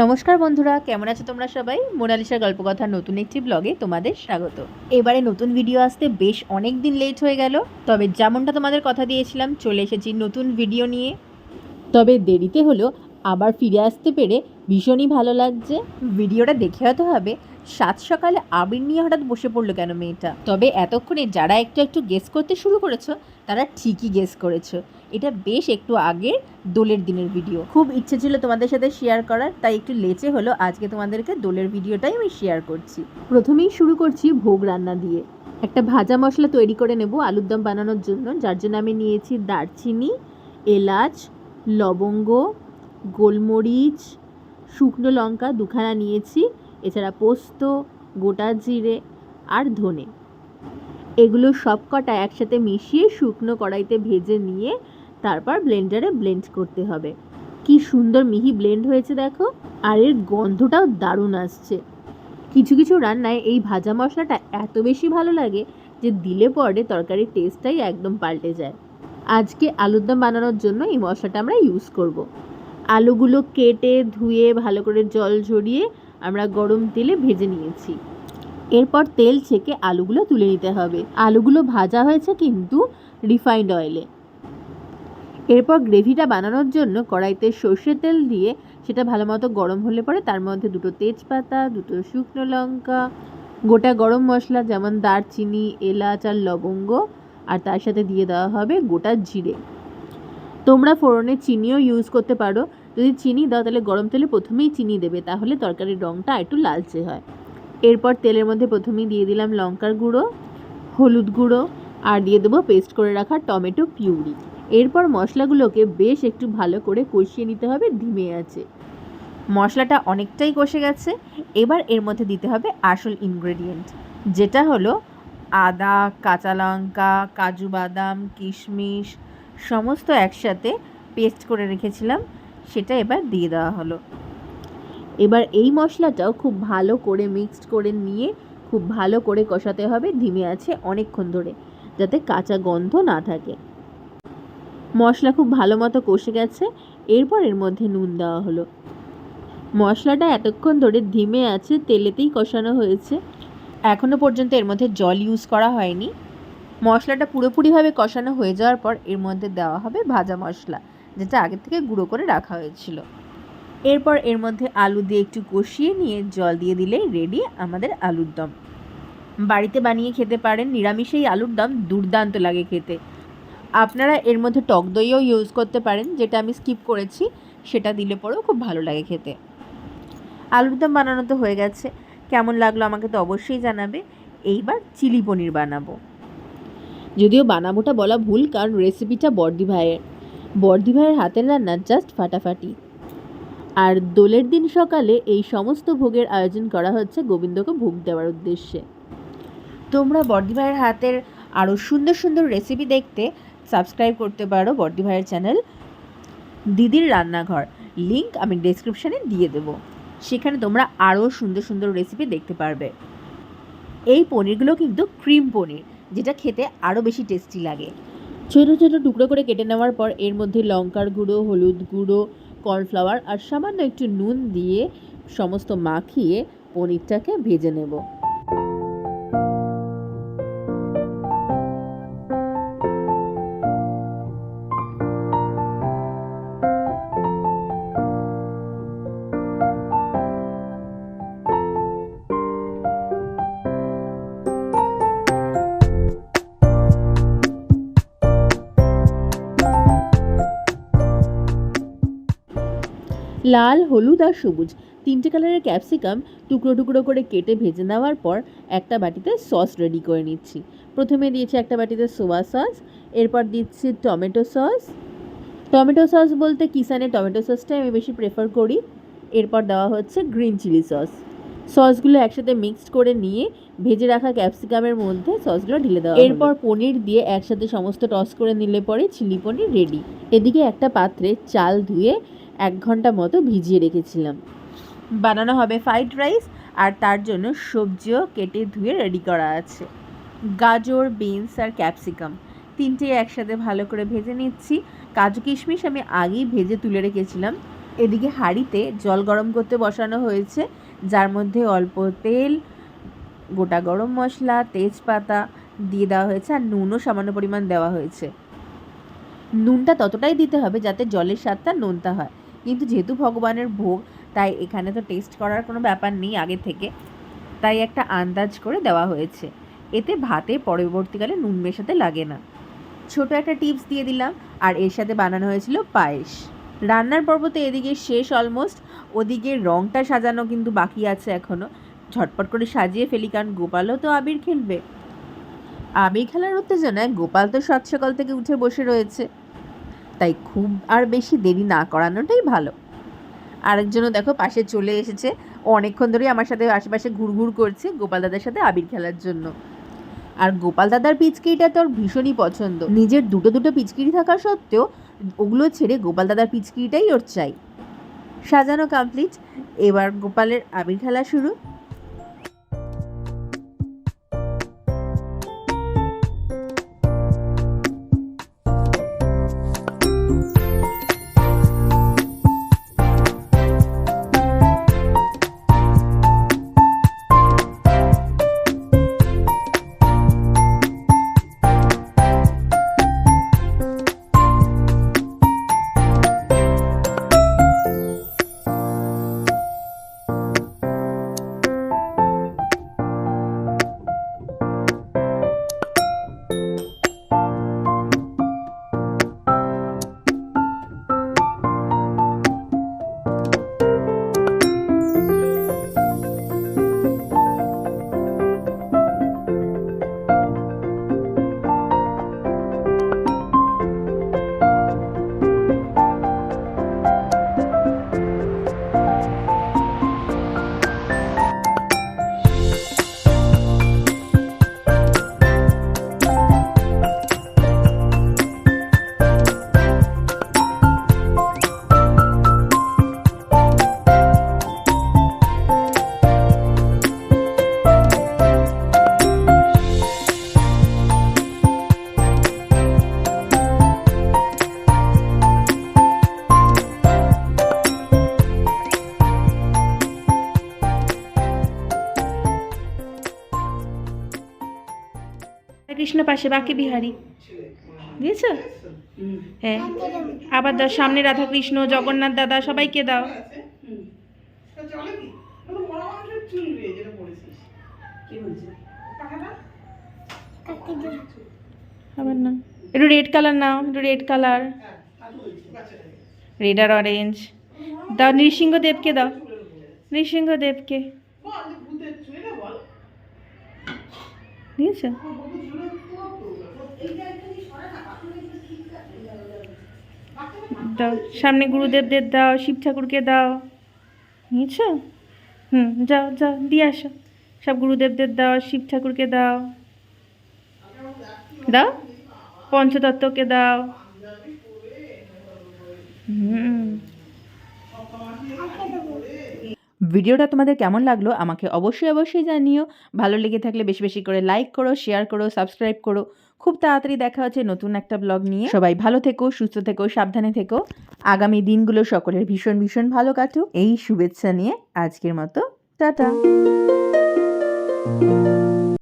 নমস্কার বন্ধুরা, কেমন আছো তোমরা সবাই? মোনালিসার গল্পকথার নতুন একটি ব্লগে তোমাদের স্বাগত। এবারে নতুন ভিডিও আসতে বেশ অনেক দিন লেট হয়ে গেল, তবে যেমনটা তোমাদের কথা দিয়েছিলাম, চলে এসেছি নতুন ভিডিও নিয়ে। তবে দেরিতে হলো আবার ফিরে আসতে পেরে ভীষণই ভালো লাগছে। ভিডিওটা দেখে হয়তো হবে সাত সকালে আবির নিয়ে হঠাৎ বসে পড়ল কেন মেয়েটা? তবে এতক্ষণে যারা একটু একটু গেস করতে শুরু করেছ, তারা ঠিকই গেস করেছ। এটা বেশ একটু আগের দোলের দিনের ভিডিও খুব ইচ্ছে ছিল তোমাদের সাথে শেয়ার করার, তাই একটু লেচে হলো আজকে তোমাদেরকে দোলের ভিডিওটাই আমি শেয়ার করছি। প্রথমেই শুরু করছি ভোগ রান্না দিয়ে। একটা ভাজা মশলা তৈরি করে নেব আলুর দম বানানোর জন্য। যার জন্য আমি নিয়েছি দারচিনি, এলাচ, লবঙ্গ, গোলমরিচ শুকনো লঙ্কা দুখানা নিয়েছি, এছাড়া পোস্ত, গোটা জিরে আর ধনে। এগুলো সব কটা একসাথে মিশিয়ে শুকনো কড়াইতে ভেজে নিয়ে তারপর ব্লেন্ডারে ব্লেন্ড করতে হবে। কি সুন্দর মিহি ব্লেন্ড হয়েছে দেখো, আর এর গন্ধটাও দারুণ আসছে। কিছু কিছু রান্নায় এই ভাজা মশলাটা এত বেশি ভালো লাগে যে দিলে পরে তরকারির টেস্টটাই একদম পাল্টে যায়। আজকে আলুর দম বানানোর জন্য এই মশলাটা আমরা ইউজ করব। আলুগুলো কেটে ধুয়ে ভালো করে জল ঝরিয়ে আমরা গরম তেলে ভেজে নিয়েছি। এরপর তেল ছেঁকে আলুগুলো তুলে নিতে হবে। আলুগুলো ভাজা হয়েছে কিন্তু রিফাইন্ড অয়েলে এরপর গ্রেভিটা বানানোর জন্য কড়াইতে সর্ষের তেল দিয়ে সেটা ভালো মতো গরম হলে পরে তার মধ্যে দুটো তেজপাতা, দুটো শুকনো লঙ্কা, গোটা গরম মশলা যেমন দারচিনি, এলাচ আর লবঙ্গ আর তার সাথে দিয়ে দেওয়া হবে গোটা জিরে। তোমরা ফোড়নে চিনিও ইউজ করতে পারো। যদি চিনি দাও, তাহলে গরম তেলে প্রথমেই চিনি দেবে, তাহলে তরকারির রঙটা একটু লালচে হয়। এরপর তেলের মধ্যে প্রথমেই দিয়ে দিলাম লঙ্কার গুঁড়ো, হলুদ গুঁড়ো, আর দিয়ে দেবো পেস্ট করে রাখা টমেটো পিউরি। এরপর মশলাগুলোকে বেশ একটু ভালো করে কষিয়ে নিতে হবে ধিমে আছে। মশলাটা অনেকটাই কষে গেছে, এবার এর মধ্যে দিতে হবে আসল ইনগ্রেডিয়েন্ট যেটা হলো আদা, কাঁচা লঙ্কা, কাজু বাদাম, কিশমিশ, সমস্ত একসাথে পেস্ট করে রেখেছিলাম। সেটা এবার দিয়ে দেওয়া হলো। এবার এই মশলাটাও খুব ভালো করে মিক্সড করে নিয়ে খুব ভালো করে কষাতে হবে, ধিমে আছে অনেকক্ষণ ধরে, যাতে কাঁচা গন্ধ না থাকে। মশলা খুব ভালো মতো কষে গেছে, এরপর এর মধ্যে নুন দেওয়া হলো। মশলাটা এতক্ষণ ধরে ধিমে আছে, তেলেতেই কষানো হয়েছে। এখনও পর্যন্ত এর মধ্যে জল ইউজ করা হয়নি। মশলাটা পুরোপুরিভাবে কষানো হয়ে যাওয়ার পর এর মধ্যে দেওয়া হবে ভাজা মশলা। যেটা আগে থেকে গুঁড়ো করে রাখা হয়েছিল। এরপর এর মধ্যে আলু দিয়ে একটু কষিয়ে নিয়ে জল দিয়ে দিলেই রেডি আমাদের আলুর দম। বাড়িতে বানিয়ে খেতে পারেন, নিরামিষেই আলুর দম দুর্দান্ত লাগে খেতে। আপনারা এর মধ্যে টক দইও ইউজ করতে পারেন, যেটা আমি স্কিপ করেছি, সেটা দিলে পরেও খুব ভালো লাগে খেতে। আলুর দম বানানো তো হয়ে গেছে, কেমন লাগল আমাকে তো অবশ্যই জানাবে। এইবার চিলি পনির বানাবো। যদিও বানাবোটা বলা ভুল, কারণ রেসিপিটা বর্দি ভাইয়ের। বর্দি ভাইয়ের হাতের রান্না জাস্ট ফাটাফাটি। আর দোলের দিন সকালে এই সমস্ত ভোগের আয়োজন করা হচ্ছে গোবিন্দকে ভোগ দেওয়ার উদ্দেশ্যে। তোমরা বর্দি ভাইয়ের হাতের আরও সুন্দর সুন্দর রেসিপি দেখতে সাবস্ক্রাইব করতে পারো বর্দি ভাইয়ের চ্যানেল দিদির রান্নাঘর লিংক আমি ডেসক্রিপশানে দিয়ে দেবো। সেখানে তোমরা আরও সুন্দর সুন্দর রেসিপি দেখতে পারবে। এই পনিরগুলো কিন্তু ক্রিম পনির, যেটা খেতে আরও বেশি টেস্টি লাগে। ছোটো ছোটো টুকরো করে কেটে নেওয়ার পর এর মধ্যে লঙ্কার গুঁড়ো, হলুদ গুঁড়ো, কর্নফ্লাওয়ার আর সামান্য একটু নুন দিয়ে সমস্ত মাখিয়ে পনিরটাকে ভেজে নেব। লাল, হলুদ আর সবুজ। তিনটে কালারের ক্যাপসিকাম টুকরো টুকরো করে কেটে ভেজে নেওয়ার পর একটা বাটিতে সস রেডি করে নিচ্ছি। প্রথমে দিয়েছি একটা বাটিতে সোয়া সস এরপর দিচ্ছি টমেটো সস টমেটো সস বলতে কিষানের টমেটো সসটাই আমি বেশি প্রেফার করি। এরপর দেওয়া হচ্ছে গ্রিন চিলি সস সসগুলো একসাথে মিক্সড করে নিয়ে ভেজে রাখা ক্যাপসিকামের মধ্যে সসগুলো ঢেলে দেওয়া এরপর পনির দিয়ে একসাথে সমস্ত টস করে নিলে পরে চিলি পনির রেডি এদিকে একটা পাত্রে চাল ধুয়ে এক ঘণ্টা মতো ভিজিয়ে রেখেছিলাম। বানানো হবে ফ্রাইড রাইস আর তার জন্য সবজিও কেটে ধুয়ে রেডি করা আছে। গাজর বিনস আর ক্যাপসিকাম তিনটে একসাথে ভালো করে ভেজে নিচ্ছি। কাজু কিশমিশ আমি আগেই ভেজে তুলে রেখেছিলাম। এদিকে হাঁড়িতে জল গরম করতে বসানো হয়েছে, যার মধ্যে অল্প তেল, গোটা গরম মশলা, তেজপাতা দিয়ে দেওয়া হয়েছে আর নুনও সামান্য পরিমাণ দেওয়া হয়েছে। নুনটা ততটাই দিতে হবে যাতে জলের স্বাদটা নোনতা হয়। কিন্তু যেহেতু ভগবানের ভোগ, তাই এখানে তো টেস্ট করার কোনো ব্যাপার নেই আগে থেকে। তাই একটা আন্দাজ করে দেওয়া হয়েছে। এতে ভাতে পরবর্তীকালে নুন মেশাতে লাগে না। ছোট একটা টিপস দিয়ে দিলাম। আর এর সাথে বানানো হয়েছিল পায়েস। রান্নার পর্ব তো এদিকে শেষ অলমোস্ট ওদিকে রংটা সাজানো কিন্তু বাকি আছে এখনও ঝটপট করে সাজিয়ে ফেলি কারণ গোপালও তো আবির খেলবে। আবির খেলার উত্তেজনায় গোপাল তো সাত সকাল থেকে উঠে বসে রয়েছে। তাই খুব আর বেশি দেরি না করানোটাই ভালো। আরেকজনও দেখো পাশে চলে এসেছে। অনেকক্ষণ ধরেই আমার সাথে আশেপাশে ঘুরঘুর করছে গোপাল দাদার সাথে আবির খেলার জন্য। আর গোপাল দাদার পিচকিরিটা তোর ভীষণই পছন্দ। নিজের দুটো দুটো পিচকিরি থাকা সত্ত্বেও ওগুলো ছেড়ে গোপাল দাদার পিচকিরিটাই ওর চাই। সাজানো কমপ্লিট এবার গোপালের আবির খেলা শুরু। পাশে? বাকি বিহারি। দিয়েছ হ্যাঁ। আবার দাও, সামনে রাধা কৃষ্ণ জগন্নাথ দাদা, সবাইকে দাও। আবার না। একটু রেড কালার নাও, একটু রেড কালার রেড আর অরেঞ্জ দাও নৃসিংহদেবকে দাও। নৃসিংহদেবকে বল যে ভূতের চুল এটা বল দিয়েছ? আমার বন্ধু ঝুলে তো এইটা একটু সরে না আসলে একটু ঠিক আছে দাও, সামনে গুরুদেবদের দাও, শিব ঠাকুরকে দাও। নিয়েছ? হুম, যাও যাও, দিয়ে আসো। সব গুরুদেবদের দাও, শিব ঠাকুরকে দাও। দাও পঞ্চতত্ত্বকে দাও। হুম। ভিডিওটা তোমাদের কেমন লাগল আমাকে অবশ্যই অবশ্যই জানিও। ভালো লেগে থাকলে বেশি বেশি করে লাইক করো শেয়ার করো সাবস্ক্রাইব করো। খুব তাড়াতাড়ি দেখা হচ্ছে নতুন একটা ব্লগ নিয়ে। সবাই ভালো থেকো, সুস্থ থেকো, সাবধানে থেকো। আগামী দিনগুলো সকলের ভীষণ ভীষণ ভালো কাটুক। এই শুভেচ্ছা নিয়ে আজকের মতো, টাটা।